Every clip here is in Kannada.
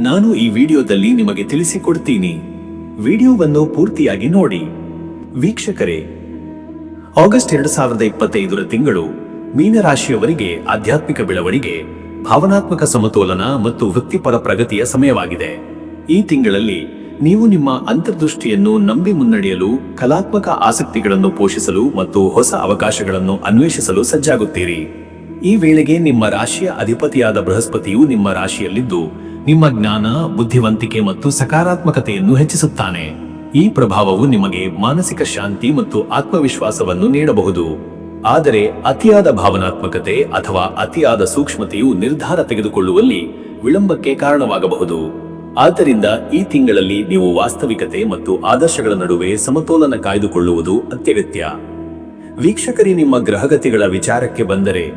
ನಾನು ಈ ವಿಡಿಯೋದಲ್ಲಿ ನಿಮಗೆ ತಿಳಿಸಿಕೊಡ್ತೀನಿ. ವಿಡಿಯೋವನ್ನು ಪೂರ್ತಿಯಾಗಿ ನೋಡಿ. ವೀಕ್ಷಕರೇ, ಆಗಸ್ಟ್ ಎರಡು ಸಾವಿರದ ಇಪ್ಪತ್ತೈದರ ತಿಂಗಳು ಮೀನರಾಶಿಯವರಿಗೆ ಆಧ್ಯಾತ್ಮಿಕ ಬೆಳವಣಿಗೆ, ಭಾವನಾತ್ಮಕ ಸಮತೋಲನ ಮತ್ತು ವೃತ್ತಿಪರ ಪ್ರಗತಿಯ ಸಮಯವಾಗಿದೆ. ಈ ತಿಂಗಳಲ್ಲಿ ನೀವು ನಿಮ್ಮ ಅಂತರ್ದೃಷ್ಟಿಯನ್ನು ನಂಬಿ ಮುನ್ನಡೆಯಲು, ಕಲಾತ್ಮಕ ಆಸಕ್ತಿಗಳನ್ನು ಪೋಷಿಸಲು ಮತ್ತು ಹೊಸ ಅವಕಾಶಗಳನ್ನು ಅನ್ವೇಷಿಸಲು ಸಜ್ಜಾಗುತ್ತೀರಿ. ಈ ವೇಳೆಗೆ ನಿಮ್ಮ ರಾಶಿಯ ಅಧಿಪತಿಯಾದ ಬೃಹಸ್ಪತಿಯು ನಿಮ್ಮ ರಾಶಿಯಲ್ಲಿದ್ದು ನಿಮ್ಮ ಜ್ಞಾನ, ಬುದ್ಧಿವಂತಿಕೆ ಮತ್ತು ಸಕಾರಾತ್ಮಕತೆಯನ್ನು ಹೆಚ್ಚಿಸುತ್ತಾನೆ. ಈ ಪ್ರಭಾವವು ನಿಮಗೆ ಮಾನಸಿಕ ಶಾಂತಿ ಮತ್ತು ಆತ್ಮವಿಶ್ವಾಸವನ್ನು ನೀಡಬಹುದು. ಆದರೆ ಅತಿಯಾದ ಭಾವನಾತ್ಮಕತೆ ಅಥವಾ ಅತಿಯಾದ ಸೂಕ್ಷ್ಮತೆಯು ನಿರ್ಧಾರ ತೆಗೆದುಕೊಳ್ಳುವಲ್ಲಿ ವಿಳಂಬಕ್ಕೆ ಕಾರಣವಾಗಬಹುದು. ಆದ್ದರಿಂದ ಈ ತಿಂಗಳಲ್ಲಿ ನೀವು ವಾಸ್ತವಿಕತೆ ಮತ್ತು ಆದರ್ಶಗಳ ನಡುವೆ ಸಮತೋಲನ ಕಾಯ್ದುಕೊಳ್ಳುವುದು ಅತ್ಯಗತ್ಯ. ವೀಕ್ಷಕರಿ, ನಿಮ್ಮ ಗ್ರಹಗತಿಗಳ ವಿಚಾರಕ್ಕೆ ಬಂದರೆ,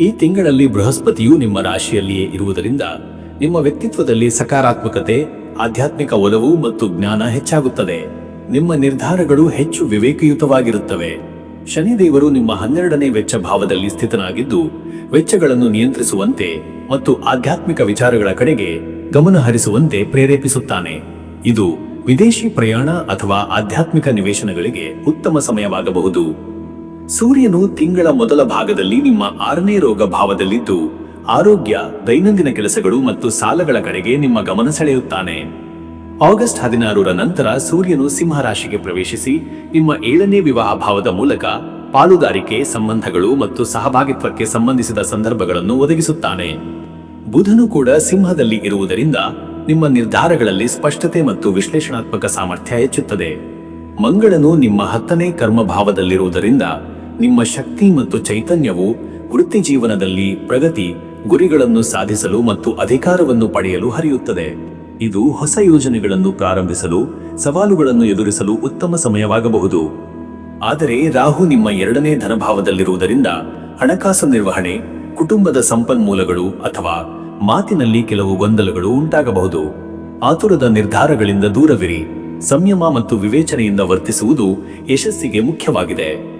ಈ ತಿಂಗಳಲ್ಲಿ ಬೃಹಸ್ಪತಿಯು ನಿಮ್ಮ ರಾಶಿಯಲ್ಲಿಯೇ ಇರುವುದರಿಂದ ನಿಮ್ಮ ವ್ಯಕ್ತಿತ್ವದಲ್ಲಿ ಸಕಾರಾತ್ಮಕತೆ, ಆಧ್ಯಾತ್ಮಿಕ ಒಲವು ಮತ್ತು ಜ್ಞಾನ ಹೆಚ್ಚಾಗುತ್ತದೆ. ನಿಮ್ಮ ನಿರ್ಧಾರಗಳು ಹೆಚ್ಚು ವಿವೇಕಯುತವಾಗಿರುತ್ತವೆ. ಶನಿದೇವರು ನಿಮ್ಮ ಹನ್ನೆರಡನೇ ವೆಚ್ಚ ಭಾವದಲ್ಲಿ ಸ್ಥಿತನಾಗಿದ್ದು, ವೆಚ್ಚಗಳನ್ನು ನಿಯಂತ್ರಿಸುವಂತೆ ಮತ್ತು ಆಧ್ಯಾತ್ಮಿಕ ವಿಚಾರಗಳ ಕಡೆಗೆ ಗಮನ ಹರಿಸುವಂತೆ ಪ್ರೇರೇಪಿಸುತ್ತಾನೆ. ಇದು ವಿದೇಶಿ ಪ್ರಯಾಣ ಅಥವಾ ಆಧ್ಯಾತ್ಮಿಕ ನಿವೇಶನಗಳಿಗೆ ಉತ್ತಮ ಸಮಯವಾಗಬಹುದು. ಸೂರ್ಯನು ತಿಂಗಳ ಮೊದಲ ಭಾಗದಲ್ಲಿ ನಿಮ್ಮ ಆರನೇ ರೋಗ ಭಾವದಲ್ಲಿದ್ದು ಆರೋಗ್ಯ, ದೈನಂದಿನ ಕೆಲಸಗಳು ಮತ್ತು ಸಾಲಗಳ ಕಡೆಗೆ ನಿಮ್ಮ ಗಮನ ಸೆಳೆಯುತ್ತಾನೆ. ಆಗಸ್ಟ್ ಹದಿನಾರರ ನಂತರ ಸೂರ್ಯನು ಸಿಂಹ ರಾಶಿಗೆ ಪ್ರವೇಶಿಸಿ, ನಿಮ್ಮ ಏಳನೇ ವಿವಾಹ ಭಾವದ ಮೂಲಕ ಪಾಲುದಾರಿಕೆ ಸಂಬಂಧಗಳು ಮತ್ತು ಸಹಭಾಗಿತ್ವಕ್ಕೆ ಸಂಬಂಧಿಸಿದ ಸಂದರ್ಭಗಳನ್ನು ಒದಗಿಸುತ್ತಾನೆ. ಬುಧನು ಕೂಡ ಸಿಂಹದಲ್ಲಿ ಇರುವುದರಿಂದ ನಿಮ್ಮ ನಿರ್ಧಾರಗಳಲ್ಲಿ ಸ್ಪಷ್ಟತೆ ಮತ್ತು ವಿಶ್ಲೇಷಣಾತ್ಮಕ ಸಾಮರ್ಥ್ಯ ಹೆಚ್ಚುತ್ತದೆ. ಮಂಗಳನು ನಿಮ್ಮ ಹತ್ತನೇ ಕರ್ಮ ಭಾವದಲ್ಲಿರುವುದರಿಂದ ನಿಮ್ಮ ಶಕ್ತಿ ಮತ್ತು ಚೈತನ್ಯವು ವೃತ್ತಿ ಜೀವನದಲ್ಲಿ ಪ್ರಗತಿ ಗುರಿಗಳನ್ನು ಸಾಧಿಸಲು ಮತ್ತು ಅಧಿಕಾರವನ್ನು ಪಡೆಯಲು ಹರಿಯುತ್ತದೆ. ಇದು ಹೊಸ ಯೋಜನೆಗಳನ್ನು ಪ್ರಾರಂಭಿಸಲು, ಸವಾಲುಗಳನ್ನು ಎದುರಿಸಲು ಉತ್ತಮ ಸಮಯವಾಗಬಹುದು. ಆದರೆ ರಾಹು ನಿಮ್ಮ ಎರಡನೇ ಧನಭಾವದಲ್ಲಿರುವುದರಿಂದ ಹಣಕಾಸು ನಿರ್ವಹಣೆ, ಕುಟುಂಬದ ಸಂಪನ್ಮೂಲಗಳು ಅಥವಾ ಮಾತಿನಲ್ಲಿ ಕೆಲವು ಗೊಂದಲಗಳು ಉಂಟಾಗಬಹುದು. ಆತುರದ ನಿರ್ಧಾರಗಳಿಂದ ದೂರವಿರಿ. ಸಂಯಮ ಮತ್ತು ವಿವೇಚನೆಯಿಂದ ವರ್ತಿಸುವುದು ಯಶಸ್ಸಿಗೆ ಮುಖ್ಯವಾಗಿದೆ.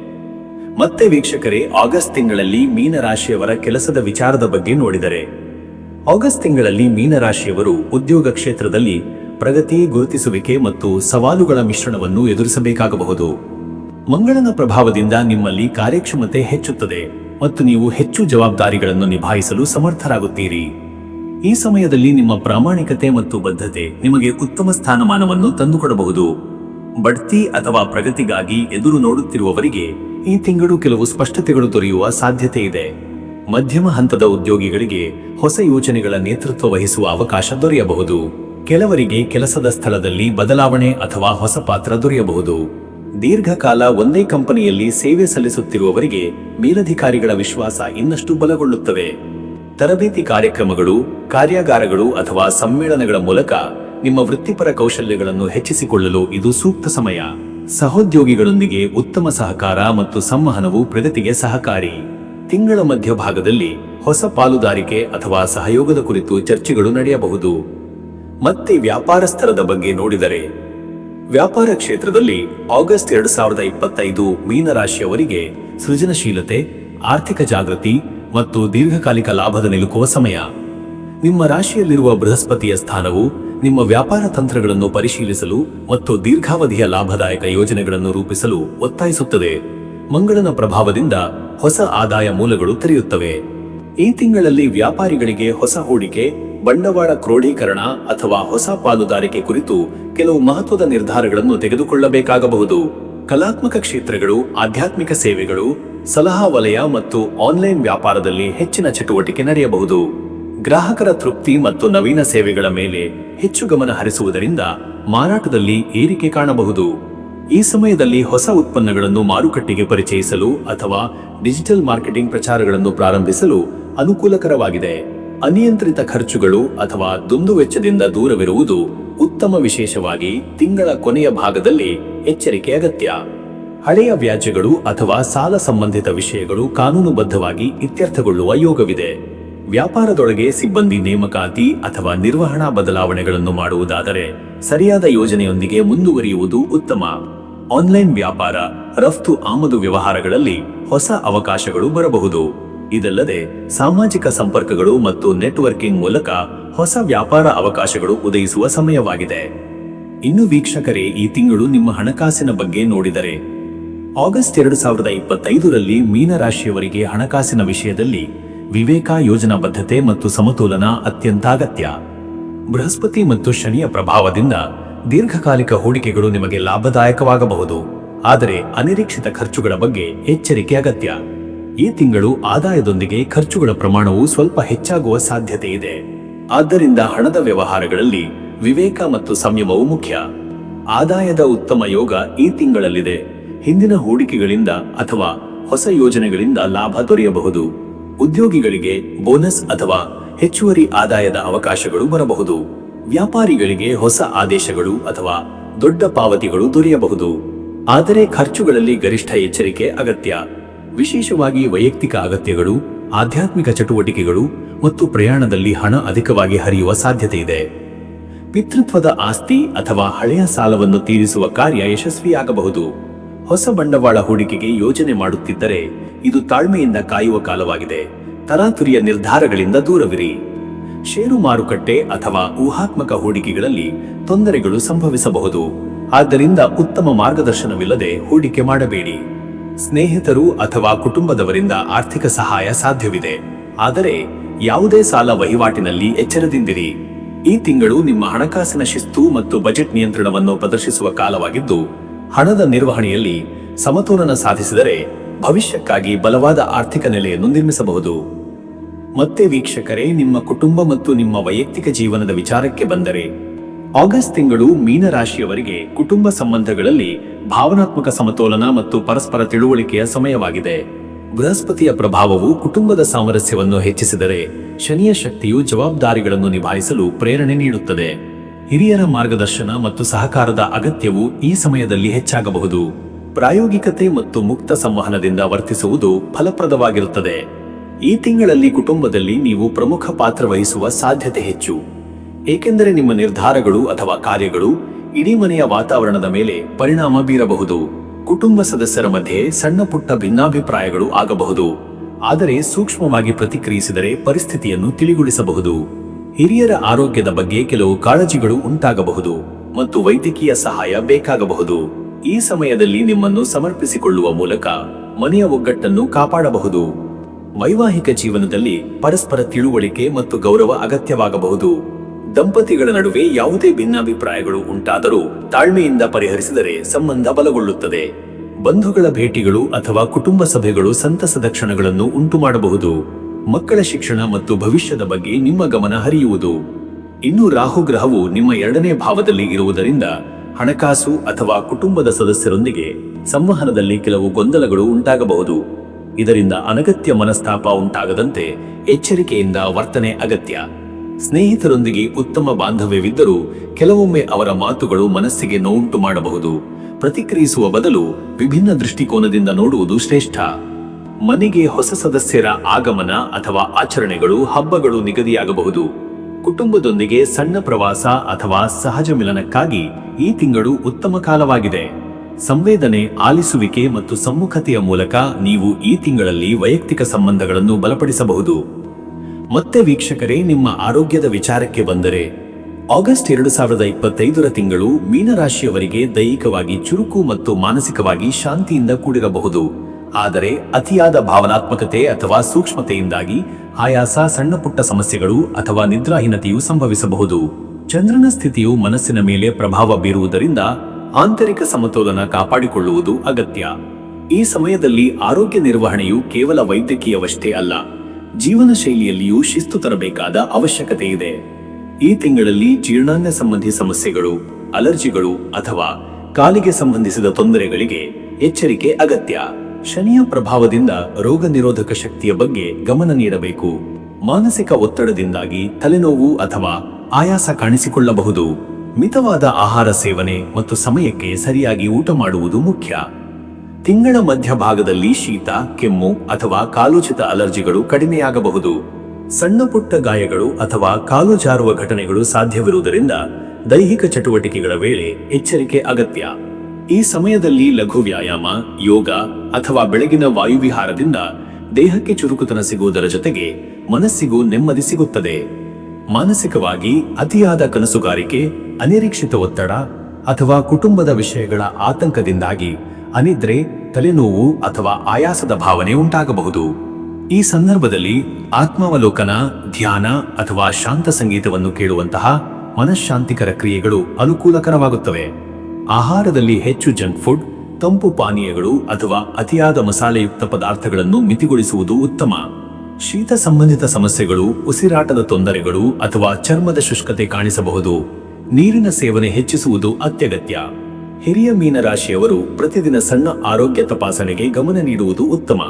ಮತ್ತೆ ವೀಕ್ಷಕರೇ, ಆಗಸ್ಟ್ ತಿಂಗಳಲ್ಲಿ ಮೀನರಾಶಿಯವರ ಕೆಲಸದ ವಿಚಾರದ ಬಗ್ಗೆ ನೋಡಿದರೆ. ಆಗಸ್ಟ್ ತಿಂಗಳಲ್ಲಿ ಮೀನರಾಶಿಯವರು ಉದ್ಯೋಗ ಕ್ಷೇತ್ರದಲ್ಲಿ ಪ್ರಗತಿ ಗುರುತಿಸುವಿಕೆ ಮತ್ತು ಸವಾಲುಗಳ ಮಿಶ್ರಣವನ್ನು ಎದುರಿಸಬೇಕಾಗಬಹುದು. ಮಂಗಳನ ಪ್ರಭಾವದಿಂದ ನಿಮ್ಮಲ್ಲಿ ಕಾರ್ಯಕ್ಷಮತೆ ಹೆಚ್ಚುತ್ತದೆ ಮತ್ತು ನೀವು ಹೆಚ್ಚು ಜವಾಬ್ದಾರಿಗಳನ್ನು ನಿಭಾಯಿಸಲು ಸಮರ್ಥರಾಗುತ್ತೀರಿ. ಈ ಸಮಯದಲ್ಲಿ ನಿಮ್ಮ ಪ್ರಾಮಾಣಿಕತೆ ಮತ್ತು ಬದ್ಧತೆ ನಿಮಗೆ ಉತ್ತಮ ಸ್ಥಾನಮಾನವನ್ನು ತಂದುಕೊಡಬಹುದು. ಬಡ್ತಿ ಅಥವಾ ಪ್ರಗತಿಗಾಗಿ ಎದುರು ನೋಡುತ್ತಿರುವವರಿಗೆ ಈ ತಿಂಗಳು ಕೆಲವು ಸ್ಪಷ್ಟತೆಗಳು ದೊರೆಯುವ ಸಾಧ್ಯತೆ ಇದೆ. ಮಧ್ಯಮ ಹಂತದ ಉದ್ಯೋಗಿಗಳಿಗೆ ಹೊಸ ಯೋಜನೆಗಳ ನೇತೃತ್ವ ವಹಿಸುವ ಅವಕಾಶ ದೊರೆಯಬಹುದು. ಕೆಲವರಿಗೆ ಕೆಲಸದ ಸ್ಥಳದಲ್ಲಿ ಬದಲಾವಣೆ ಅಥವಾ ಹೊಸ ಪಾತ್ರ ದೊರೆಯಬಹುದು. ದೀರ್ಘಕಾಲ ಒಂದೇ ಕಂಪನಿಯಲ್ಲಿ ಸೇವೆ ಸಲ್ಲಿಸುತ್ತಿರುವವರಿಗೆ ಮೇಲಧಿಕಾರಿಗಳ ವಿಶ್ವಾಸ ಇನ್ನಷ್ಟು ಬಲಗೊಳ್ಳುತ್ತವೆ ತರಬೇತಿ ಕಾರ್ಯಕ್ರಮಗಳು, ಕಾರ್ಯಾಗಾರಗಳು ಅಥವಾ ಸಮ್ಮೇಳನಗಳ ಮೂಲಕ ನಿಮ್ಮ ವೃತ್ತಿಪರ ಕೌಶಲ್ಯಗಳನ್ನು ಹೆಚ್ಚಿಸಿಕೊಳ್ಳಲು ಇದು ಸೂಕ್ತ ಸಮಯ. ಸಹೋದ್ಯೋಗಿಗಳೊಂದಿಗೆ ಉತ್ತಮ ಸಹಕಾರ ಮತ್ತು ಸಂವಹನವು ಪ್ರಗತಿಗೆ ಸಹಕಾರಿ. ತಿಂಗಳ ಮಧ್ಯಭಾಗದಲ್ಲಿ ಹೊಸ ಪಾಲುದಾರಿಕೆ ಅಥವಾ ಸಹಯೋಗದ ಕುರಿತು ಚರ್ಚೆಗಳು ನಡೆಯಬಹುದು. ಮತ್ತೆ ವ್ಯಾಪಾರಸ್ಥರದ ಬಗ್ಗೆ ನೋಡಿದರೆ, ವ್ಯಾಪಾರ ಕ್ಷೇತ್ರದಲ್ಲಿ ಆಗಸ್ಟ್ ಎರಡು ಸಾವಿರದ ಇಪ್ಪತ್ತೈದು ಮೀನರಾಶಿಯವರಿಗೆ ಸೃಜನಶೀಲತೆ, ಆರ್ಥಿಕ ಜಾಗೃತಿ ಮತ್ತು ದೀರ್ಘಕಾಲಿಕ ಲಾಭದ ನಿಲುಕುವ ಸಮಯ. ನಿಮ್ಮ ರಾಶಿಯಲ್ಲಿರುವ ಬೃಹಸ್ಪತಿಯ ಸ್ಥಾನವು ನಿಮ್ಮ ವ್ಯಾಪಾರ ತಂತ್ರಗಳನ್ನು ಪರಿಶೀಲಿಸಲು ಮತ್ತು ದೀರ್ಘಾವಧಿಯ ಲಾಭದಾಯಕ ಯೋಜನೆಗಳನ್ನು ರೂಪಿಸಲು ಒತ್ತಾಯಿಸುತ್ತದೆ. ಮಂಗಳನ ಪ್ರಭಾವದಿಂದ ಹೊಸ ಆದಾಯ ಮೂಲಗಳು ತೆರೆಯುತ್ತವೆ. ಈ ತಿಂಗಳಲ್ಲಿ ವ್ಯಾಪಾರಿಗಳಿಗೆ ಹೊಸ ಹೂಡಿಕೆ, ಬಂಡವಾಳ ಕ್ರೋಢೀಕರಣ ಅಥವಾ ಹೊಸ ಪಾಲುದಾರಿಕೆ ಕುರಿತು ಕೆಲವು ಮಹತ್ವದ ನಿರ್ಧಾರಗಳನ್ನು ತೆಗೆದುಕೊಳ್ಳಬೇಕಾಗಬಹುದು. ಕಲಾತ್ಮಕ ಕ್ಷೇತ್ರಗಳು, ಆಧ್ಯಾತ್ಮಿಕ ಸೇವೆಗಳು, ಸಲಹಾ ವಲಯ ಮತ್ತು ಆನ್ಲೈನ್ ವ್ಯಾಪಾರದಲ್ಲಿ ಹೆಚ್ಚಿನ ಚಟುವಟಿಕೆ ನಡೆಯಬಹುದು. ಗ್ರಾಹಕರ ತೃಪ್ತಿ ಮತ್ತು ನವೀನ ಸೇವೆಗಳ ಮೇಲೆ ಹೆಚ್ಚು ಗಮನ ಹರಿಸುವುದರಿಂದ ಮಾರಾಟದಲ್ಲಿ ಏರಿಕೆ ಕಾಣಬಹುದು. ಈ ಸಮಯದಲ್ಲಿ ಹೊಸ ಉತ್ಪನ್ನಗಳನ್ನು ಮಾರುಕಟ್ಟೆಗೆ ಪರಿಚಯಿಸಲು ಅಥವಾ ಡಿಜಿಟಲ್ ಮಾರ್ಕೆಟಿಂಗ್ ಪ್ರಚಾರಗಳನ್ನು ಪ್ರಾರಂಭಿಸಲು ಅನುಕೂಲಕರವಾಗಿದೆ. ಅನಿಯಂತ್ರಿತ ಖರ್ಚುಗಳು ಅಥವಾ ದುಂದುವೆಚ್ಚದಿಂದ ದೂರವಿರುವುದು ಉತ್ತಮ ವಿಶೇಷವಾಗಿ ತಿಂಗಳ ಕೊನೆಯ ಭಾಗದಲ್ಲಿ ಎಚ್ಚರಿಕೆ ಅಗತ್ಯ. ಹಳೆಯ ವ್ಯಾಜ್ಯಗಳು ಅಥವಾ ಸಾಲ ಸಂಬಂಧಿತ ವಿಷಯಗಳು ಕಾನೂನುಬದ್ಧವಾಗಿ ಇತ್ಯರ್ಥಗೊಳ್ಳುವ ಯೋಗವಿದೆ. ವ್ಯಾಪಾರದೊಳಗೆ ಸಿಬ್ಬಂದಿ ನೇಮಕಾತಿ ಅಥವಾ ನಿರ್ವಹಣಾ ಬದಲಾವಣೆಗಳನ್ನು ಮಾಡುವುದಾದರೆ ಸರಿಯಾದ ಯೋಜನೆಯೊಂದಿಗೆ ಮುಂದುವರಿಯುವುದು ಉತ್ತಮ. ಆನ್ಲೈನ್ ವ್ಯಾಪಾರ, ರಫ್ತು ಆಮದು ವ್ಯವಹಾರಗಳಲ್ಲಿ ಹೊಸ ಅವಕಾಶಗಳು ಬರಬಹುದು. ಇದಲ್ಲದೆ ಸಾಮಾಜಿಕ ಸಂಪರ್ಕಗಳು ಮತ್ತು ನೆಟ್ವರ್ಕಿಂಗ್ ಮೂಲಕ ಹೊಸ ವ್ಯಾಪಾರ ಅವಕಾಶಗಳು ಉದಯಿಸುವ ಸಮಯವಾಗಿದೆ. ಇನ್ನು ವೀಕ್ಷಕರೇ, ಈ ತಿಂಗಳು ನಿಮ್ಮ ಹಣಕಾಸಿನ ಬಗ್ಗೆ ನೋಡಿದರೆ. ಆಗಸ್ಟ್ ಎರಡು ಸಾವಿರದ ಇಪ್ಪತ್ತೈದರಲ್ಲಿ ಮೀನರಾಶಿಯವರಿಗೆ ಹಣಕಾಸಿನ ವಿಷಯದಲ್ಲಿ ವಿವೇಕ ಯೋಜನಾಬದ್ಧತೆ ಮತ್ತು ಸಮತೋಲನ ಅತ್ಯಂತ ಅಗತ್ಯ. ಬೃಹಸ್ಪತಿ ಮತ್ತು ಶನಿಯ ಪ್ರಭಾವದಿಂದ ದೀರ್ಘಕಾಲಿಕ ಹೂಡಿಕೆಗಳು ನಿಮಗೆ ಲಾಭದಾಯಕವಾಗಬಹುದು. ಆದರೆ ಅನಿರೀಕ್ಷಿತ ಖರ್ಚುಗಳ ಬಗ್ಗೆ ಎಚ್ಚರಿಕೆ ಅಗತ್ಯ. ಈ ತಿಂಗಳು ಆದಾಯದೊಂದಿಗೆ ಖರ್ಚುಗಳ ಪ್ರಮಾಣವು ಸ್ವಲ್ಪ ಹೆಚ್ಚಾಗುವ ಸಾಧ್ಯತೆ ಇದೆ. ಆದ್ದರಿಂದ ಹಣದ ವ್ಯವಹಾರಗಳಲ್ಲಿ ವಿವೇಕ ಮತ್ತು ಸಂಯಮವು ಮುಖ್ಯ. ಆದಾಯದ ಉತ್ತಮ ಯೋಗ ಈ ತಿಂಗಳಲ್ಲಿದೆ. ಹಿಂದಿನ ಹೂಡಿಕೆಗಳಿಂದ ಅಥವಾ ಹೊಸ ಯೋಜನೆಗಳಿಂದ ಲಾಭ ದೊರೆಯಬಹುದು. ಉದ್ಯೋಗಿಗಳಿಗೆ ಬೋನಸ್ ಅಥವಾ ಹೆಚ್ಚುವರಿ ಆದಾಯದ ಅವಕಾಶಗಳು ಬರಬಹುದು. ವ್ಯಾಪಾರಿಗಳಿಗೆ ಹೊಸ ಆದೇಶಗಳು ಅಥವಾ ದೊಡ್ಡ ಪಾವತಿಗಳು ದೊರೆಯಬಹುದು. ಆದರೆ ಖರ್ಚುಗಳಲ್ಲಿ ಗರಿಷ್ಠ ಎಚ್ಚರಿಕೆ ಅಗತ್ಯ. ವಿಶೇಷವಾಗಿ ವೈಯಕ್ತಿಕ ಅಗತ್ಯಗಳು, ಆಧ್ಯಾತ್ಮಿಕ ಚಟುವಟಿಕೆಗಳು ಮತ್ತು ಪ್ರಯಾಣದಲ್ಲಿ ಹಣ ಅಧಿಕವಾಗಿ ಹರಿಯುವ ಸಾಧ್ಯತೆ ಇದೆ. ಪಿತೃತ್ವದ ಆಸ್ತಿ ಅಥವಾ ಹಳೆಯ ಸಾಲವನ್ನು ತೀರಿಸುವ ಕಾರ್ಯ ಯಶಸ್ವಿಯಾಗಬಹುದು. ಹೊಸ ಬಂಡವಾಳ ಹೂಡಿಕೆಗೆ ಯೋಜನೆ ಮಾಡುತ್ತಿದ್ದರೆ ಇದು ತಾಳ್ಮೆಯಿಂದ ಕಾಯುವ ಕಾಲವಾಗಿದೆ. ತರಾತುರಿಯ ನಿರ್ಧಾರಗಳಿಂದ ದೂರವಿರಿ. ಷೇರು ಮಾರುಕಟ್ಟೆ ಅಥವಾ ಊಹಾತ್ಮಕ ಹೂಡಿಕೆಗಳಲ್ಲಿ ತೊಂದರೆಗಳು ಸಂಭವಿಸಬಹುದು. ಆದ್ದರಿಂದ ಉತ್ತಮ ಮಾರ್ಗದರ್ಶನವಿಲ್ಲದೆ ಹೂಡಿಕೆ ಮಾಡಬೇಡಿ. ಸ್ನೇಹಿತರು ಅಥವಾ ಕುಟುಂಬದವರಿಂದ ಆರ್ಥಿಕ ಸಹಾಯ ಸಾಧ್ಯವಿದೆ. ಆದರೆ ಯಾವುದೇ ಸಾಲ ವಹಿವಾಟಿನಲ್ಲಿ ಎಚ್ಚರದಿಂದಿರಿ. ಈ ತಿಂಗಳು ನಿಮ್ಮ ಹಣಕಾಸಿನ ಶಿಸ್ತು ಮತ್ತು ಬಜೆಟ್ ನಿಯಂತ್ರಣವನ್ನು ಪ್ರದರ್ಶಿಸುವ ಕಾಲವಾಗಿದ್ದು ಹಣದ ನಿರ್ವಹಣೆಯಲ್ಲಿ ಸಮತೋಲನ ಸಾಧಿಸಿದರೆ ಭವಿಷ್ಯಕ್ಕಾಗಿ ಬಲವಾದ ಆರ್ಥಿಕ ನೆಲೆಯನ್ನು ನಿರ್ಮಿಸಬಹುದು. ಮತ್ತೆ ವೀಕ್ಷಕರೇ, ನಿಮ್ಮ ಕುಟುಂಬ ಮತ್ತು ನಿಮ್ಮ ವೈಯಕ್ತಿಕ ಜೀವನದ ವಿಚಾರಕ್ಕೆ ಬಂದರೆ, ಆಗಸ್ಟ್ ತಿಂಗಳು ಮೀನರಾಶಿಯವರಿಗೆ ಕುಟುಂಬ ಸಂಬಂಧಗಳಲ್ಲಿ ಭಾವನಾತ್ಮಕ ಸಮತೋಲನ ಮತ್ತು ಪರಸ್ಪರ ತಿಳುವಳಿಕೆಯ ಸಮಯವಾಗಿದೆ. ಬೃಹಸ್ಪತಿಯ ಪ್ರಭಾವವು ಕುಟುಂಬದ ಸಾಮರಸ್ಯವನ್ನು ಹೆಚ್ಚಿಸಿದರೆ, ಶನಿಯ ಶಕ್ತಿಯು ಜವಾಬ್ದಾರಿಗಳನ್ನು ನಿಭಾಯಿಸಲು ಪ್ರೇರಣೆ ನೀಡುತ್ತದೆ. ಹಿರಿಯರ ಮಾರ್ಗದರ್ಶನ ಮತ್ತು ಸಹಕಾರದ ಅಗತ್ಯವು ಈ ಸಮಯದಲ್ಲಿ ಹೆಚ್ಚಾಗಬಹುದು. ಪ್ರಾಯೋಗಿಕತೆ ಮತ್ತು ಮುಕ್ತ ಸಂವಹನದಿಂದ ವರ್ತಿಸುವುದು ಫಲಪ್ರದವಾಗಿರುತ್ತದೆ. ಈ ತಿಂಗಳಲ್ಲಿ ಕುಟುಂಬದಲ್ಲಿ ನೀವು ಪ್ರಮುಖ ಪಾತ್ರ ವಹಿಸುವ ಸಾಧ್ಯತೆ ಹೆಚ್ಚು. ಏಕೆಂದರೆ ನಿಮ್ಮ ನಿರ್ಧಾರಗಳು ಅಥವಾ ಕಾರ್ಯಗಳು ಇಡೀ ಮನೆಯ ವಾತಾವರಣದ ಮೇಲೆ ಪರಿಣಾಮ ಬೀರಬಹುದು. ಕುಟುಂಬ ಸದಸ್ಯರ ಮಧ್ಯೆ ಸಣ್ಣ ಪುಟ್ಟ ಭಿನ್ನಾಭಿಪ್ರಾಯಗಳು ಆಗಬಹುದು. ಆದರೆ ಸೂಕ್ಷ್ಮವಾಗಿ ಪ್ರತಿಕ್ರಿಯಿಸಿದರೆ ಪರಿಸ್ಥಿತಿಯನ್ನು ತಿಳಿಗೊಳಿಸಬಹುದು. ಹಿರಿಯರ ಆರೋಗ್ಯದ ಬಗ್ಗೆ ಕೆಲವು ಕಾಳಜಿಗಳು ಉಂಟಾಗಬಹುದು ಮತ್ತು ವೈದ್ಯಕೀಯ ಸಹಾಯ ಬೇಕಾಗಬಹುದು. ಈ ಸಮಯದಲ್ಲಿ ನಿಮ್ಮನ್ನು ಸಮರ್ಪಿಸಿಕೊಳ್ಳುವ ಮೂಲಕ ಮನೆಯ ಒಗ್ಗಟ್ಟನ್ನು ಕಾಪಾಡಬಹುದು. ವೈವಾಹಿಕ ಜೀವನದಲ್ಲಿ ಪರಸ್ಪರ ತಿಳುವಳಿಕೆ ಮತ್ತು ಗೌರವ ಅಗತ್ಯವಾಗಬಹುದು. ದಂಪತಿಗಳ ನಡುವೆ ಯಾವುದೇ ಭಿನ್ನಾಭಿಪ್ರಾಯಗಳು ಉಂಟಾದರೂ ತಾಳ್ಮೆಯಿಂದ ಪರಿಹರಿಸಿದರೆ ಸಂಬಂಧ ಬಲಗೊಳ್ಳುತ್ತದೆ. ಬಂಧುಗಳ ಭೇಟಿಗಳು ಅಥವಾ ಕುಟುಂಬ ಸಭೆಗಳು ಸಂತಸದ ಕ್ಷಣಗಳನ್ನು ಉಂಟು ಮಾಡಬಹುದು ಮಕ್ಕಳ ಶಿಕ್ಷಣ ಮತ್ತು ಭವಿಷ್ಯದ ಬಗ್ಗೆ ನಿಮ್ಮ ಗಮನ ಹರಿಯುವುದು. ಇನ್ನು ರಾಹು ಗ್ರಹವು ನಿಮ್ಮ ಎರಡನೇ ಭಾವದಲ್ಲಿ ಇರುವುದರಿಂದ ಹಣಕಾಸು ಅಥವಾ ಕುಟುಂಬದ ಸದಸ್ಯರೊಂದಿಗೆ ಸಂವಹನದಲ್ಲಿ ಕೆಲವು ಗೊಂದಲಗಳು ಉಂಟಾಗಬಹುದು. ಇದರಿಂದ ಅನಗತ್ಯ ಮನಸ್ತಾಪ ಉಂಟಾಗದಂತೆ ಎಚ್ಚರಿಕೆಯಿಂದ ವರ್ತನೆ ಅಗತ್ಯ. ಸ್ನೇಹಿತರೊಂದಿಗೆ ಉತ್ತಮ ಬಾಂಧವ್ಯವಿದ್ದರೂ ಕೆಲವೊಮ್ಮೆ ಅವರ ಮಾತುಗಳು ಮನಸ್ಸಿಗೆ ನೋವುಂಟು ಮಾಡಬಹುದು. ಪ್ರತಿಕ್ರಿಯಿಸುವ ಬದಲು ವಿಭಿನ್ನ ದೃಷ್ಟಿಕೋನದಿಂದ ನೋಡುವುದು ಶ್ರೇಷ್ಠ. ಮನೆಗೆ ಹೊಸ ಸದಸ್ಯರ ಆಗಮನ ಅಥವಾ ಆಚರಣೆಗಳು, ಹಬ್ಬಗಳು ನಿಗದಿಯಾಗಬಹುದು. ಕುಟುಂಬದೊಂದಿಗೆ ಸಣ್ಣ ಪ್ರವಾಸ ಅಥವಾ ಸಹಜ ಮಿಲನಕ್ಕಾಗಿ ಈ ತಿಂಗಳು ಉತ್ತಮ ಕಾಲವಾಗಿದೆ. ಸಂವೇದನೆ ಆಲಿಸುವಿಕೆ ಮತ್ತು ಸಮ್ಮುಖತೆಯ ಮೂಲಕ ನೀವು ಈ ತಿಂಗಳಲ್ಲಿ ವೈಯಕ್ತಿಕ ಸಂಬಂಧಗಳನ್ನು ಬಲಪಡಿಸಬಹುದು. ಮತ್ತೆ ವೀಕ್ಷಕರೇ, ನಿಮ್ಮ ಆರೋಗ್ಯದ ವಿಚಾರಕ್ಕೆ ಬಂದರೆ, ಆಗಸ್ಟ್ ಎರಡು ಸಾವಿರದ ಇಪ್ಪತ್ತೈದರ ತಿಂಗಳು ಮೀನರಾಶಿಯವರಿಗೆ ದೈಹಿಕವಾಗಿ ಚುರುಕು ಮತ್ತು ಮಾನಸಿಕವಾಗಿ ಶಾಂತಿಯಿಂದ ಕೂಡಿರಬಹುದು. ಆದರೆ ಅತಿಯಾದ ಭಾವನಾತ್ಮಕತೆ ಅಥವಾ ಸೂಕ್ಷ್ಮತೆಯಿಂದಾಗಿ ಆಯಾಸ, ಸಣ್ಣ ಪುಟ್ಟ ಸಮಸ್ಯೆಗಳು ಅಥವಾ ನಿದ್ರಾಹೀನತೆಯು ಸಂಭವಿಸಬಹುದು. ಚಂದ್ರನ ಸ್ಥಿತಿಯು ಮನಸ್ಸಿನ ಮೇಲೆ ಪ್ರಭಾವ ಬೀರುವುದರಿಂದ ಆಂತರಿಕ ಸಮತೋಲನ ಕಾಪಾಡಿಕೊಳ್ಳುವುದು ಅಗತ್ಯ. ಈ ಸಮಯದಲ್ಲಿ ಆರೋಗ್ಯ ನಿರ್ವಹಣೆಯು ಕೇವಲ ವೈದ್ಯಕೀಯವಷ್ಟೇ ಅಲ್ಲ, ಜೀವನ ಶೈಲಿಯಲ್ಲಿಯೂ ಶಿಸ್ತು ತರಬೇಕಾದ ಅವಶ್ಯಕತೆ ಇದೆ. ಈ ತಿಂಗಳಲ್ಲಿ ಜೀರ್ಣಾಂಗ ಸಂಬಂಧಿ ಸಮಸ್ಯೆಗಳು, ಅಲರ್ಜಿಗಳು ಅಥವಾ ಕಾಲಿಗೆ ಸಂಬಂಧಿಸಿದ ತೊಂದರೆಗಳಿಗೆ ಎಚ್ಚರಿಕೆ ಅಗತ್ಯ. ಶನಿಯ ಪ್ರಭಾವದಿಂದ ರೋಗ ನಿರೋಧಕ ಶಕ್ತಿಯ ಬಗ್ಗೆ ಗಮನ ನೀಡಬೇಕು. ಮಾನಸಿಕ ಒತ್ತಡದಿಂದಾಗಿ ತಲೆನೋವು ಅಥವಾ ಆಯಾಸ ಕಾಣಿಸಿಕೊಳ್ಳಬಹುದು. ಮಿತವಾದ ಆಹಾರ ಸೇವನೆ ಮತ್ತು ಸಮಯಕ್ಕೆ ಸರಿಯಾಗಿ ಊಟ ಮಾಡುವುದು ಮುಖ್ಯ. ತಿಂಗಳ ಮಧ್ಯಭಾಗದಲ್ಲಿ ಶೀತ, ಕೆಮ್ಮು ಅಥವಾ ಕಾಲುಚಿತ ಅಲರ್ಜಿಗಳು ಕಡಿಮೆಯಾಗಬಹುದು. ಸಣ್ಣ ಪುಟ್ಟ ಗಾಯಗಳು ಅಥವಾ ಕಾಲು ಜಾರುವ ಘಟನೆಗಳು ಸಾಧ್ಯವಿರುವುದರಿಂದ ದೈಹಿಕ ಚಟುವಟಿಕೆಗಳ ವೇಳೆ ಎಚ್ಚರಿಕೆ ಅಗತ್ಯ. ಈ ಸಮಯದಲ್ಲಿ ಲಘು ವ್ಯಾಯಾಮ, ಯೋಗ ಅಥವಾ ಬೆಳಗಿನ ವಾಯುವಿಹಾರದಿಂದ ದೇಹಕ್ಕೆ ಚುರುಕುತನ ಸಿಗುವುದರ ಜೊತೆಗೆ ಮನಸ್ಸಿಗೂ ನೆಮ್ಮದಿ ಸಿಗುತ್ತದೆ. ಮಾನಸಿಕವಾಗಿ ಅತಿಯಾದ ಕನಸುಗಾರಿಕೆ, ಅನಿರೀಕ್ಷಿತ ಒತ್ತಡ ಅಥವಾ ಕುಟುಂಬದ ವಿಷಯಗಳ ಆತಂಕದಿಂದಾಗಿ ಅನಿದ್ರೆ, ತಲೆನೋವು ಅಥವಾ ಆಯಾಸದ ಭಾವನೆ ಉಂಟಾಗಬಹುದು. ಈ ಸಂದರ್ಭದಲ್ಲಿ ಆತ್ಮಾವಲೋಕನ, ಧ್ಯಾನ ಅಥವಾ ಶಾಂತ ಸಂಗೀತವನ್ನು ಕೇಳುವಂತಹ ಮನಃಶಾಂತಿಕರ ಕ್ರಿಯೆಗಳು ಅನುಕೂಲಕರವಾಗುತ್ತವೆ. ಆಹಾರದಲ್ಲಿ ಹೆಚ್ಚು ಜಂಕ್ ಫುಡ್ ತಂಪು ಪಾನೀಯಗಳು ಅಥವಾ ಅತಿಯಾದ ಮಸಾಲೆಯುಕ್ತ ಪದಾರ್ಥಗಳನ್ನು ಮಿತಿಗೊಳಿಸುವುದು ಉತ್ತಮ. ಶೀತ ಸಂಬಂಧಿತ ಸಮಸ್ಯೆಗಳು, ಉಸಿರಾಟದ ತೊಂದರೆಗಳು ಅಥವಾ ಚರ್ಮದ ಶುಷ್ಕತೆ ಕಾಣಿಸಬಹುದು. ನೀರಿನ ಸೇವನೆ ಹೆಚ್ಚಿಸುವುದು ಅತ್ಯಗತ್ಯ. ಹಿರಿಯ ಮೀನರಾಶಿಯವರು ಪ್ರತಿದಿನ ಸಣ್ಣ ಆರೋಗ್ಯ ತಪಾಸಣೆಗೆ ಗಮನ ನೀಡುವುದು ಉತ್ತಮ.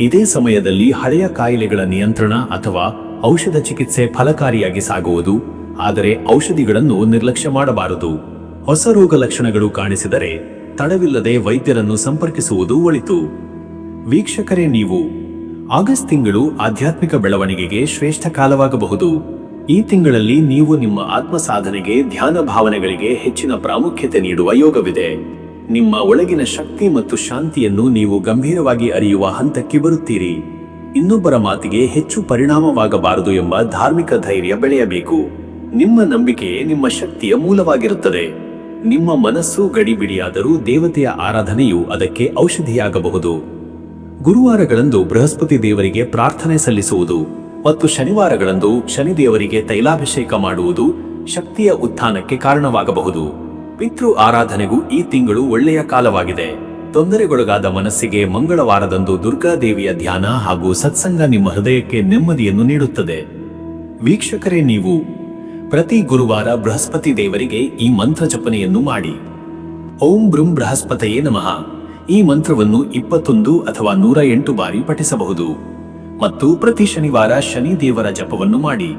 ಇದೇ ಸಮಯದಲ್ಲಿ ಹಳೆಯ ಕಾಯಿಲೆಗಳ ನಿಯಂತ್ರಣ ಅಥವಾ ಔಷಧ ಚಿಕಿತ್ಸೆ ಫಲಕಾರಿಯಾಗಿ ಸಾಗುವುದು, ಆದರೆ ಔಷಧಿಗಳನ್ನು ನಿರ್ಲಕ್ಷ್ಯ ಮಾಡಬಾರದು. ಹೊಸ ರೋಗ ಲಕ್ಷಣಗಳು ಕಾಣಿಸಿದರೆ ತಡವಿಲ್ಲದೆ ವೈದ್ಯರನ್ನು ಸಂಪರ್ಕಿಸುವುದು ಒಳಿತು. ವೀಕ್ಷಕರೇ, ನೀವು ಆಗಸ್ಟ್ ತಿಂಗಳು ಆಧ್ಯಾತ್ಮಿಕ ಬೆಳವಣಿಗೆಗೆ ಶ್ರೇಷ್ಠ ಕಾಲವಾಗಬಹುದು. ಈ ತಿಂಗಳಲ್ಲಿ ನೀವು ನಿಮ್ಮ ಆತ್ಮ ಸಾಧನೆಗೆ ಧ್ಯಾನ ಭಾವನೆಗಳಿಗೆ ಹೆಚ್ಚಿನ ಪ್ರಾಮುಖ್ಯತೆ ನೀಡುವ ಯೋಗವಿದೆ. ನಿಮ್ಮ ಒಳಗಿನ ಶಕ್ತಿ ಮತ್ತು ಶಾಂತಿಯನ್ನು ನೀವು ಗಂಭೀರವಾಗಿ ಅರಿಯುವ ಹಂತಕ್ಕೆ ಬರುತ್ತೀರಿ. ಇನ್ನೊಬ್ಬರ ಮಾತಿಗೆ ಹೆಚ್ಚು ಪರಿಣಾಮವಾಗಬಾರದು ಎಂಬ ಧಾರ್ಮಿಕ ಧೈರ್ಯ ಬೆಳೆಯಬೇಕು. ನಿಮ್ಮ ನಂಬಿಕೆಯೇ ನಿಮ್ಮ ಶಕ್ತಿಯ ಮೂಲವಾಗಿರುತ್ತದೆ. ನಿಮ್ಮ ಮನಸ್ಸು ಗಡಿಬಿಡಿಯಾದರೂ ದೇವತೆಯ ಆರಾಧನೆಯು ಅದಕ್ಕೆ ಔಷಧಿಯಾಗಬಹುದು. ಗುರುವಾರಗಳಂದು ಬೃಹಸ್ಪತಿ ದೇವರಿಗೆ ಪ್ರಾರ್ಥನೆ ಸಲ್ಲಿಸುವುದು ಮತ್ತು ಶನಿವಾರಗಳಂದು ಶನಿದೇವರಿಗೆ ತೈಲಾಭಿಷೇಕ ಮಾಡುವುದು ಶಕ್ತಿಯ ಉತ್ಥಾನಕ್ಕೆ ಕಾರಣವಾಗಬಹುದು. ಪಿತೃ ಆರಾಧನೆಗೂ ಈ ತಿಂಗಳು ಒಳ್ಳೆಯ ಕಾಲವಾಗಿದೆ. ತೊಂದರೆಗೊಳಗಾದ ಮನಸ್ಸಿಗೆ ಮಂಗಳವಾರದಂದು ದುರ್ಗಾದೇವಿಯ ಧ್ಯಾನ ಹಾಗೂ ಸತ್ಸಂಗ ನಿಮ್ಮ ಹೃದಯಕ್ಕೆ ನೆಮ್ಮದಿಯನ್ನು ನೀಡುತ್ತದೆ. ವೀಕ್ಷಕರೇ, ನೀವು ಪ್ರತಿ ಗುರುವಾರ ಬೃಹಸ್ಪತಿ ದೇವರಿಗೆ ಈ ಮಂತ್ರ ಜಪನೆಯನ್ನು ಮಾಡಿ. ಓಂ ಬೃಂ ಬೃಹಸ್ಪತಯೇ ನಮಃ. ಈ ಮಂತ್ರವನ್ನು ಇಪ್ಪತ್ತೊಂದು ಅಥವಾ ನೂರ ಎಂಟು ಬಾರಿ ಪಠಿಸಬಹುದು. ಮತ್ತು ಪ್ರತಿ ಶನಿವಾರ ಶನಿ ದೇವರ ಜಪವನ್ನು ಮಾಡಿ.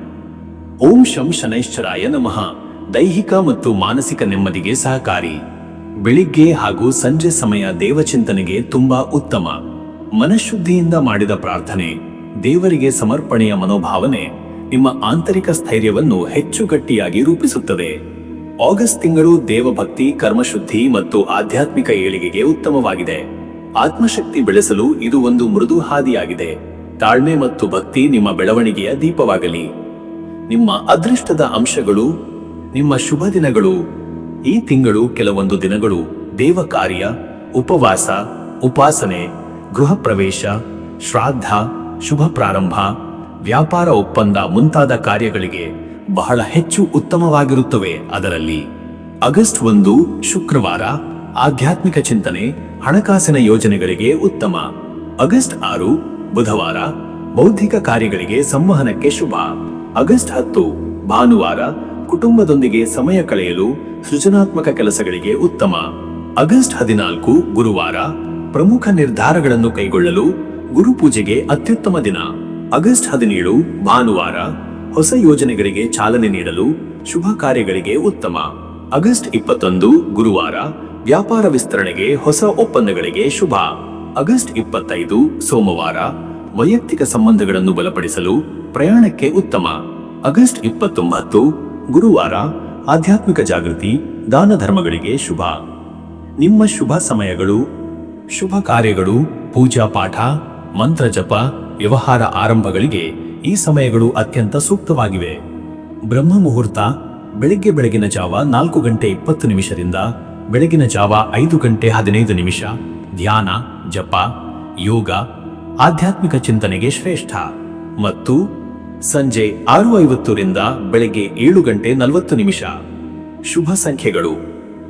ಓಂ ಶಂ ಶನೈಶ್ಚರಾಯ ನಮಃ. ದೈಹಿಕ ಮತ್ತು ಮಾನಸಿಕ ನೆಮ್ಮದಿಗೆ ಸಹಕಾರಿ. ಬೆಳಿಗ್ಗೆ ಹಾಗೂ ಸಂಜೆ ಸಮಯ ದೇವಚಿಂತನೆಗೆ ತುಂಬಾ ಉತ್ತಮ. ಮನಃಶುದ್ಧಿಯಿಂದ ಮಾಡಿದ ಪ್ರಾರ್ಥನೆ. ದೇವರಿಗೆ ಸಮರ್ಪಣೆಯ ಮನೋಭಾವನೆ. ನಿಮ್ಮ ಆಂತರಿಕ ಸ್ಥೈರ್ಯವನ್ನು ಹೆಚ್ಚು ಗಟ್ಟಿಯಾಗಿ ರೂಪಿಸುತ್ತದೆ. ಆಗಸ್ಟ್ ತಿಂಗಳು ದೇವಭಕ್ತಿ, ಕರ್ಮಶುದ್ಧಿ ಮತ್ತು ಆಧ್ಯಾತ್ಮಿಕ ಏಳಿಗೆಗೆ ಉತ್ತಮವಾಗಿದೆ. ಆತ್ಮಶಕ್ತಿ ಬೆಳೆಸಲು ಇದು ಒಂದು ಮೃದು ಹಾದಿಯಾಗಿದೆ. ತಾಳ್ಮೆ ಮತ್ತು ಭಕ್ತಿ ನಿಮ್ಮ ಬೆಳವಣಿಗೆಯ ದೀಪವಾಗಲಿ. ನಿಮ್ಮ ಅದೃಷ್ಟದ ಅಂಶಗಳು, ನಿಮ್ಮ ಶುಭ ದಿನಗಳು, ಈ ತಿಂಗಳು ಕೆಲವೊಂದು ದಿನಗಳು ದೇವ ಕಾರ್ಯ ಉಪವಾಸ, ಉಪಾಸನೆ, ಗೃಹ ಪ್ರವೇಶ ಶ್ರಾದ್ದ ಶುಭ ಪ್ರಾರಂಭ ವ್ಯಾಪಾರ ಒಪ್ಪಂದ ಮುಂತಾದ ಕಾರ್ಯಗಳಿಗೆ ಬಹಳ ಹೆಚ್ಚು ಉತ್ತಮವಾಗಿರುತ್ತವೆ. ಅದರಲ್ಲಿ ಆಗಸ್ಟ್ ಒಂದು ಶುಕ್ರವಾರ ಆಧ್ಯಾತ್ಮಿಕ ಚಿಂತನೆ, ಹಣಕಾಸಿನ ಯೋಜನೆಗಳಿಗೆ ಉತ್ತಮ. ಆಗಸ್ಟ್ ಆರು ಬುಧವಾರ ಬೌದ್ಧಿಕ ಕಾರ್ಯಗಳಿಗೆ ಸಂವಹನಕ್ಕೆ ಶುಭ. ಆಗಸ್ಟ್ ಹತ್ತು ಭಾನುವಾರ ಕುಟುಂಬದೊಂದಿಗೆ ಸಮಯ ಕಳೆಯಲು ಸೃಜನಾತ್ಮಕ ಕೆಲಸಗಳಿಗೆ ಉತ್ತಮ. ಆಗಸ್ಟ್ ಹದಿನಾಲ್ಕು ಗುರುವಾರ ಪ್ರಮುಖ ನಿರ್ಧಾರಗಳನ್ನು ಕೈಗೊಳ್ಳಲು ಗುರುಪೂಜೆಗೆ ಅತ್ಯುತ್ತಮ ದಿನ. ಆಗಸ್ಟ್ ಹದಿನೇಳು, ಭಾನುವಾರ ಹೊಸ ಯೋಜನೆಗಳಿಗೆ ಚಾಲನೆ ನೀಡಲು ಶುಭ ಕಾರ್ಯಗಳಿಗೆ ಉತ್ತಮ. ಆಗಸ್ಟ್ ಇಪ್ಪತ್ತೊಂದು, ಗುರುವಾರ ವ್ಯಾಪಾರ ವಿಸ್ತರಣೆಗೆ ಹೊಸ ಒಪ್ಪಂದಗಳಿಗೆ ಶುಭ. ಆಗಸ್ಟ್ ಇಪ್ಪತ್ತೈದು, ಸೋಮವಾರ ವೈಯಕ್ತಿಕ ಸಂಬಂಧಗಳನ್ನು ಬಲಪಡಿಸಲು ಪ್ರಯಾಣಕ್ಕೆ ಉತ್ತಮ. ಆಗಸ್ಟ್ ಇಪ್ಪತ್ತೊಂಬತ್ತು, ಗುರುವಾರ ಆಧ್ಯಾತ್ಮಿಕ ಜಾಗೃತಿ, ದಾನ ಧರ್ಮಗಳಿಗೆ ಶುಭ. ನಿಮ್ಮ ಶುಭ ಸಮಯಗಳು, ಶುಭ ಕಾರ್ಯಗಳು, ಪೂಜಾ ಪಾಠ, ಮಂತ್ರ ಜಪ ವ್ಯವಹಾರ ಆರಂಭಗಳಿಗೆ ಈ ಸಮಯಗಳು ಅತ್ಯಂತ ಸೂಕ್ತವಾಗಿವೆ. ಬ್ರಹ್ಮ ಮುಹೂರ್ತ ಬೆಳಿಗ್ಗೆ ಬೆಳಗಿನ ಜಾವ ನಾಲ್ಕು ಗಂಟೆ ಇಪ್ಪತ್ತು ನಿಮಿಷದಿಂದ ಬೆಳಗಿನ ಜಾವ ಐದು ಗಂಟೆ ಹದಿನೈದು ನಿಮಿಷ, ಧ್ಯಾನ, ಜಪ, ಯೋಗ, ಆಧ್ಯಾತ್ಮಿಕ ಚಿಂತನೆಗೆ ಶ್ರೇಷ್ಠ. ಮತ್ತು ಸಂಜೆ ಆರು ಐವತ್ತರಿಂದ ಬೆಳಗ್ಗೆ ಏಳು ಗಂಟೆ ನಲವತ್ತು ನಿಮಿಷ. ಶುಭ ಸಂಖ್ಯೆಗಳು.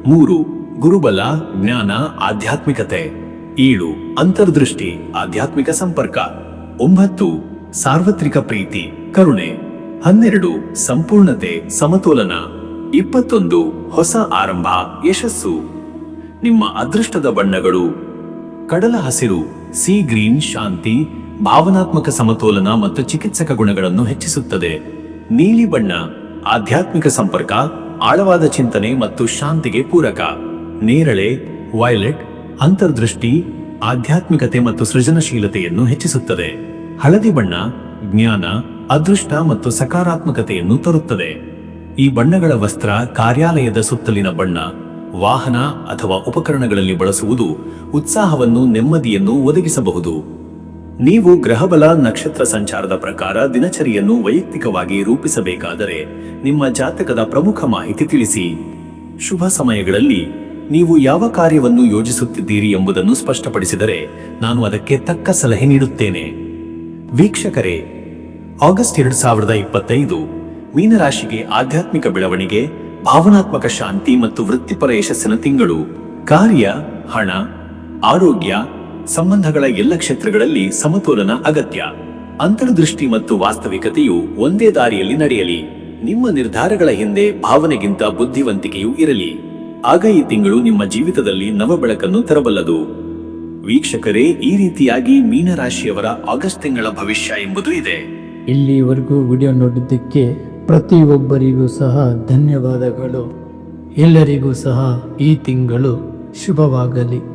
ಮೂರು, ಗುರುಬಲ, ಜ್ಞಾನ, ಆಧ್ಯಾತ್ಮಿಕತೆ. ಏಳು, ಅಂತರ್ದೃಷ್ಟಿ, ಆಧ್ಯಾತ್ಮಿಕ ಸಂಪರ್ಕ. ಒಂಬತ್ತು, ಸಾರ್ವತ್ರಿಕ ಪ್ರೀತಿ, ಕರುಣೆ. ಹನ್ನೆರಡು, ಸಂಪೂರ್ಣತೆ, ಸಮತೋಲನ. ಇಪ್ಪತ್ತೊಂದು, ಹೊಸ ಆರಂಭ, ಯಶಸ್ಸು. ನಿಮ್ಮ ಅದೃಷ್ಟದ ಬಣ್ಣಗಳು. ಕಡಲ ಹಸಿರು, ಸಿ ಗ್ರೀನ್ ಶಾಂತಿ, ಭಾವನಾತ್ಮಕ ಸಮತೋಲನ ಮತ್ತು ಚಿಕಿತ್ಸಕ ಗುಣಗಳನ್ನು ಹೆಚ್ಚಿಸುತ್ತದೆ. ನೀಲಿ ಬಣ್ಣ, ಆಧ್ಯಾತ್ಮಿಕ ಸಂಪರ್ಕ, ಆಳವಾದ ಚಿಂತನೆ ಮತ್ತು ಶಾಂತಿಗೆ ಪೂರಕ. ನೇರಳೆ, ವೈಲೆಟ್, ಅಂತರ್ದೃಷ್ಟಿ ಆಧ್ಯಾತ್ಮಿಕತೆ ಮತ್ತು ಸೃಜನಶೀಲತೆಯನ್ನು ಹೆಚ್ಚಿಸುತ್ತದೆ. ಹಳದಿ ಬಣ್ಣ, ಜ್ಞಾನ, ಅದೃಷ್ಟ ಮತ್ತು ಸಕಾರಾತ್ಮಕತೆಯನ್ನು ತರುತ್ತದೆ. ಈ ಬಣ್ಣಗಳ ವಸ್ತ್ರ ಕಾರ್ಯಾಲಯದ ಸುತ್ತಲಿನ ಬಣ್ಣ, ವಾಹನ ಅಥವಾ ಉಪಕರಣಗಳಲ್ಲಿ ಬಳಸುವುದು ಉತ್ಸಾಹವನ್ನು, ನೆಮ್ಮದಿಯನ್ನು ಒದಗಿಸಬಹುದು. ನೀವು ಗ್ರಹಬಲ ನಕ್ಷತ್ರ ಸಂಚಾರದ ಪ್ರಕಾರ ದಿನಚರಿಯನ್ನು ವೈಯಕ್ತಿಕವಾಗಿ ರೂಪಿಸಬೇಕಾದರೆ ನಿಮ್ಮ ಜಾತಕದ ಪ್ರಮುಖ ಮಾಹಿತಿ ತಿಳಿಸಿ. ಶುಭ ಸಮಯಗಳಲ್ಲಿ ನೀವು ಯಾವ ಕಾರ್ಯವನ್ನು ಯೋಜಿಸುತ್ತಿದ್ದೀರಿ ಎಂಬುದನ್ನು ಸ್ಪಷ್ಟಪಡಿಸಿದರೆ ನಾನು ಅದಕ್ಕೆ ತಕ್ಕ ಸಲಹೆ ನೀಡುತ್ತೇನೆ. ವೀಕ್ಷಕರೇ, ಆಗಸ್ಟ್ ಎರಡು ಸಾವಿರದ ಇಪ್ಪತ್ತೈದು ಮೀನರಾಶಿಗೆ ಆಧ್ಯಾತ್ಮಿಕ ಬೆಳವಣಿಗೆ, ಭಾವನಾತ್ಮಕ ಶಾಂತಿ ಮತ್ತು ವೃತ್ತಿಪರ ಯಶಸ್ಸಿನ ತಿಂಗಳು. ಕಾರ್ಯ, ಹಣ, ಆರೋಗ್ಯ ಸಂಬಂಧಗಳ ಎಲ್ಲ ಕ್ಷೇತ್ರಗಳಲ್ಲಿ ಸಮತೋಲನ ಅಗತ್ಯ. ಅಂತರ್ದೃಷ್ಟಿ ಮತ್ತು ವಾಸ್ತವಿಕತೆಯು ಒಂದೇ ದಾರಿಯಲ್ಲಿ ನಡೆಯಲಿ. ನಿಮ್ಮ ನಿರ್ಧಾರಗಳ ಹಿಂದೆ ಭಾವನೆಗಿಂತ ಬುದ್ಧಿವಂತಿಕೆಯೂ ಇರಲಿ. ಆಗ ಈ ತಿಂಗಳು ನಿಮ್ಮ ಜೀವಿತದಲ್ಲಿ ನವ ಬೆಳಕನ್ನು ತರಬಲ್ಲದು. ವೀಕ್ಷಕರೇ, ಈ ರೀತಿಯಾಗಿ ಮೀನರಾಶಿಯವರ ಆಗಸ್ಟ್ ತಿಂಗಳ ಭವಿಷ್ಯ ಎಂಬುದು ಇದೆ. ಇಲ್ಲಿವರೆಗೂ ವಿಡಿಯೋ ನೋಡಿದ್ದಕ್ಕೆ ಪ್ರತಿಯೊಬ್ಬರಿಗೂ ಸಹ ಧನ್ಯವಾದಗಳು. ಎಲ್ಲರಿಗೂ ಸಹ ಈ ತಿಂಗಳು ಶುಭವಾಗಲಿ.